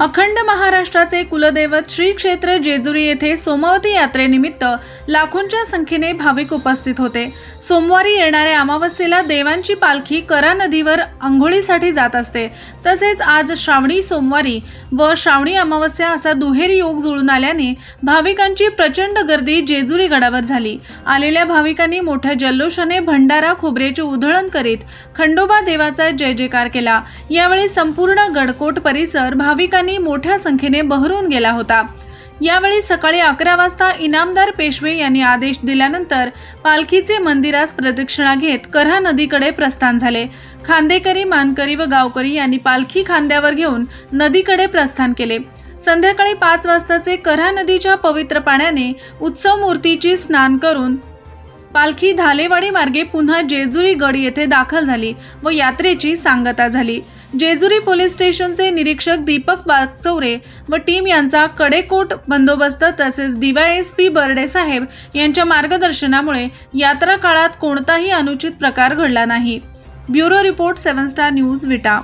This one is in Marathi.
अखंड महाराष्ट्राचे कुलदैवत श्री क्षेत्र जेजुरी येथे सोमवती यात्रेनिमित्त लाखोंच्या संख्येने भाविक उपस्थित होते. सोमवारी येणाऱ्या अमावस्येला देवांची पालखी करा नदीवर आंघोळीसाठी जात असते. तसेच आज श्रावणी सोमवारी व श्रावणी अमावस्या असा दुहेरी योग जुळून आल्याने भाविकांची प्रचंड गर्दी जेजुरी गडावर झाली. आलेल्या भाविकांनी मोठ्या जल्लोषाने भंडारा खोबऱ्याचे उधळण करीत खंडोबा देवाचा जय जयकार केला. यावेळी संपूर्ण गडकोट परिसर भाविकांनी मोठ्या संख्येने बहरून गेला होता. यावेळी सकाळी अकरा वाजता इनामदार पेशवे यांनी आदेश दिल्यानंतर पालखीचे मंदिरास प्रदक्षिणा घेत कऱ्हा नदीकडे प्रस्थान झाले. खांदेकरी मानकरी व गावकरी यांनी पालखी खांद्यावर घेऊन नदीकडे प्रस्थान केले. संध्याकाळी पाच वाजताचे कऱ्हा नदीच्या पवित्र पाण्याने उत्सव मूर्तीची स्नान करून पालखी धालेवाडी मार्गे पुन्हा जेजुरी गड येथे दाखल झाली व यात्रेची सांगता झाली. जेजुरी पोलीस स्टेशनचे निरीक्षक दीपक वाचौरे व टीम यांचा कडेकोट बंदोबस्त तसेच डीवायएसपी बर्डे साहेब यांच्या मार्गदर्शनामुळे यात्रा काळात कोणताही अनुचित प्रकार घडला नाही. Bureau report seven star news Vita.